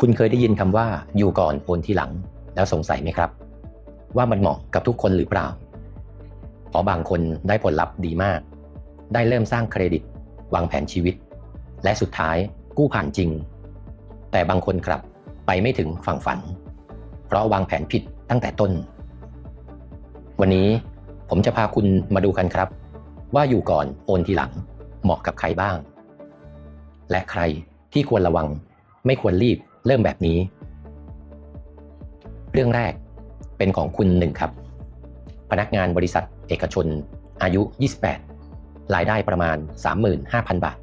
คุณเคยได้ยินคำว่าอยู่ก่อนโอนทีหลัง แล้วสงสัยไหมครับ ว่ามันเหมาะกับทุกคนหรือเปล่าเพราะบางคนได้ผลลัพธ์ดีมาก ได้เริ่มสร้างเครดิต วางแผนชีวิต และสุดท้ายกู้ผ่านจริง แต่บางคนกลับไปไม่ถึงฝั่งฝัน เพราะวางแผนผิดตั้งแต่ต้น วันนี้ผมจะพาคุณมาดูกันครับ ว่าอยู่ก่อนโอนทีหลังเหมาะกับใครบ้าง และใครที่ควรระวังไม่ควรรีบ เริ่มแบบนี้ เรื่องแรกเป็นของคุณหนึ่งครับ พนักงานบริษัทเอกชน อายุ 28 รายได้ประมาณ 35,000 บาท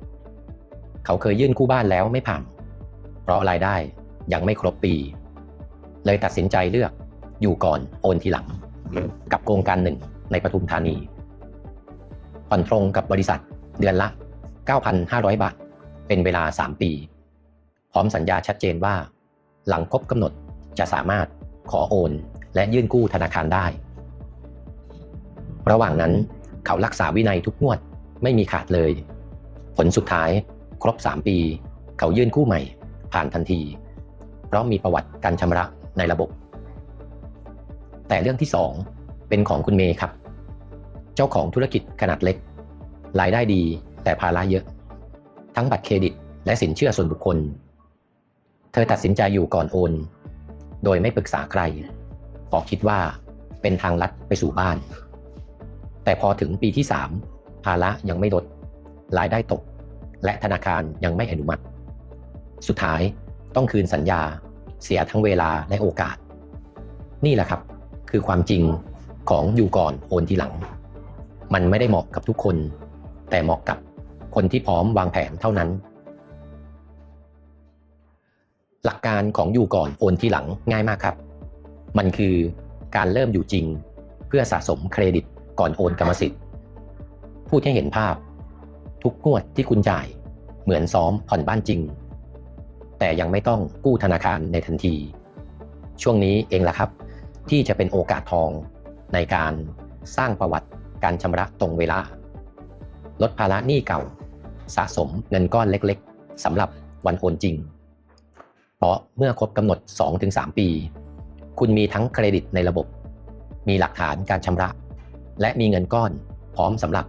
เขาเคยยื่นกู้บ้านแล้วไม่ผ่าน เพราะรายได้ยังไม่ครบปี เลยตัดสินใจเลือกอยู่ก่อนโอนทีหลัง กับโครงการหนึ่งในปทุมธานีผ่อนตรงกับบริษัทเดือนละ 9,500 บาท เป็นเวลา 3 ปี พร้อมสัญญาชัดเจนว่า หลังครบกำหนดจะสามารถขอโอน และยื่นกู้ธนาคารได้ ระหว่างนั้นเขารักษาวินัยทุกงวดไม่มีขาดเลย ผลสุดท้ายครบ 3 ปี เขายื่นกู้ใหม่ ผ่านทันที เพราะมีประวัติการชำระในระบบ แต่เรื่องที่ 2 เป็นของคุณเมย์ครับ เจ้าของธุรกิจขนาดเล็ก รายได้ดีแต่ภาระเยอะ ทั้งบัตรเครดิตและสินเชื่อส่วนบุคคล เธอตัดสินใจอยู่ก่อนโอน โดยไม่ปรึกษาใครเพราะคิดว่าเป็นทางลัดไปสู่บ้าน แต่พอถึงปีที่ 3 ภาระยังไม่ลด รายได้ตก และธนาคารยังไม่อนุมัติ สุดท้ายต้องคืนสัญญา เสียทั้งเวลาและโอกาส นี่แหละครับ คือความจริงของอยู่ก่อนโอนทีหลัง มันไม่ได้เหมาะกับทุกคน แต่เหมาะกับคนที่พร้อมวางแผนเท่านั้น หลักการของอยู่ก่อนโอนทีหลังง่ายมากครับ มันคือการเริ่มอยู่จริง เพื่อสะสมเครดิตก่อนโอนกรรมสิทธิ์ พูดให้เห็นภาพ ทุกงวดที่คุณจ่ายเหมือนซ้อมผ่อนบ้านจริง แต่ยังไม่ต้องกู้ธนาคารในทันที ช่วงนี้เองละครับ ที่จะเป็นโอกาสทองในการสร้างประวัติการชำระตรงเวลา ลดภาระหนี้เก่า สะสมเงินก้อนเล็กๆสำหรับวันโอนจริง ราะเมื่อครบกำหนด 2-3 ปี คุณมีทั้งเครดิตในระบบ มีหลักฐานการชำระ และมีเงินก้อนพร้อมสำหรับ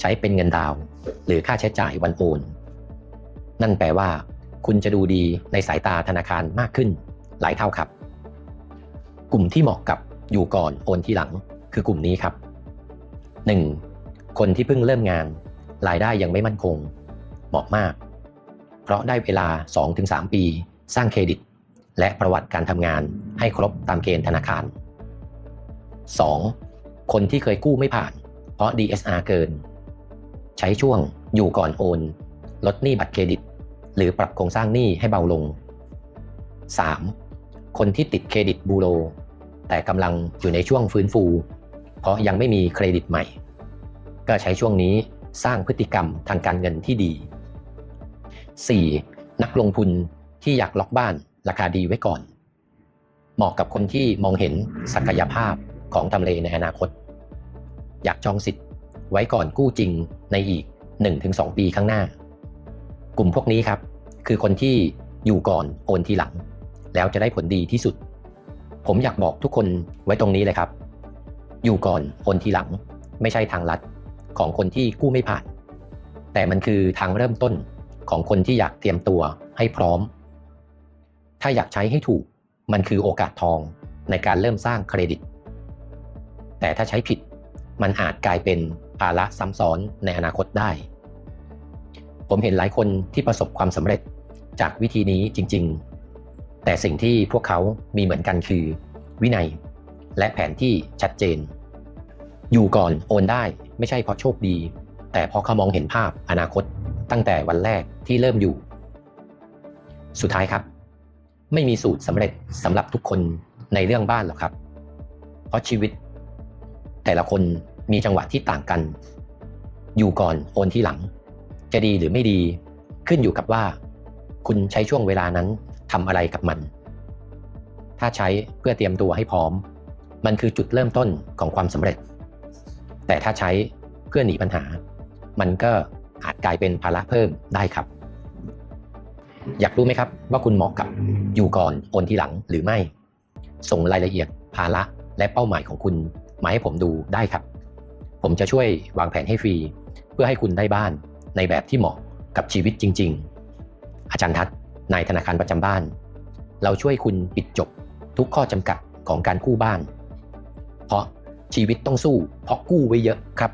ใช้เป็นเงินดาวน์หรือค่าใช้จ่ายวันโอน นั่นแปลว่า คุณจะดูดีในสายตาธนาคารมากขึ้น หลายเท่าครับ กลุ่มที่เหมาะกับอยู่ก่อนโอนทีหลังคือกลุ่มนี้ครับ 1. คนที่เพิ่งเริ่มงาน รายได้ยังไม่มั่นคง เหมาะมาก เพราะได้เวลา 2-3 ปี สร้างเครดิต และประวัติการทำงานให้ครบตามเกณฑ์ธนาคาร 2. คนที่เคยกู้ไม่ผ่าน เพราะ DSR เกิน ใช้ช่วงอยู่ก่อนโอน ลดหนี้บัตรเครดิต หรือปรับโครงสร้างหนี้ให้เบาลง 3. คนที่ติดเครดิตบูโร แต่กำลังอยู่ในช่วงฟื้นฟู เพราะยังไม่มีเครดิตใหม่ ก็ใช้ช่วงนี้สร้างพฤติกรรมทางการเงินที่ดี 4. นักลงทุน ที่อยากล็อกบ้านราคาดีไว้ก่อน เหมาะกับคนที่มองเห็นศักยภาพของทำเลในอนาคต อยากจองสิทธิ์ไว้ก่อนกู้จริงในอีก 1-2 ปีข้างหน้า กลุ่มพวกนี้ครับ คือคนที่อยู่ก่อนโอนทีหลัง แล้วจะได้ผลดีที่สุด ผมอยากบอกทุกคนไว้ตรงนี้เลยครับ อยู่ก่อนโอนทีหลัง ไม่ใช่ทางลัดของคนที่กู้ไม่ผ่าน แต่มันคือทางเริ่มต้นของคนที่อยากเตรียมตัวให้พร้อม ถ้าอยากใช้ให้ถูก มันคือโอกาสทองในการเริ่มสร้างเครดิต แต่ถ้าใช้ผิด มันอาจกลายเป็นภาระซ้ำซ้อนในอนาคตได้ ผมเห็นหลายคนที่ประสบความสำเร็จจากวิธีนี้จริง ๆ แต่สิ่งที่พวกเขามีเหมือนกันคือ วินัย และแผนที่ชัดเจน อยู่ก่อนโอนได้ไม่ใช่เพราะโชคดี แต่เพราะเขามองเห็นภาพอนาคตตั้งแต่วันแรกที่เริ่มอยู่ สุดท้ายครับ ไม่มีสูตรสำเร็จสำหรับทุกคนในเรื่องบ้านหรอกครับ เพราะชีวิต แต่ละคนมีจังหวะที่ต่างกัน อยู่ก่อนโอนที่หลัง จะดีหรือไม่ดีขึ้นอยู่กับว่า คุณใช้ช่วงเวลานั้นทำอะไรกับมัน ถ้าใช้เพื่อเตรียมตัวให้พร้อม มันคือจุดเริ่มต้นของความสำเร็จ แต่ถ้าใช้เพื่อหนีปัญหา มันก็อาจกลายเป็นภาระเพิ่มได้ครับ อยากรู้ไหมครับว่าคุณเหมาะกับอยู่ก่อนโอนทีหลังหรือไม่ ส่งรายละเอียดภาระและเป้าหมายของคุณมาให้ผมดูได้ครับ ผมจะช่วยวางแผนให้ฟรี เพื่อให้คุณได้บ้านในแบบที่เหมาะกับชีวิตจริง ๆ อาจารย์ทัศน์นายธนาคารประจำบ้าน เราช่วยคุณปิดจบทุกข้อจำกัดของการกู้บ้าน เพราะชีวิตต้องสู้เพราะกู้ไว้เยอะครับ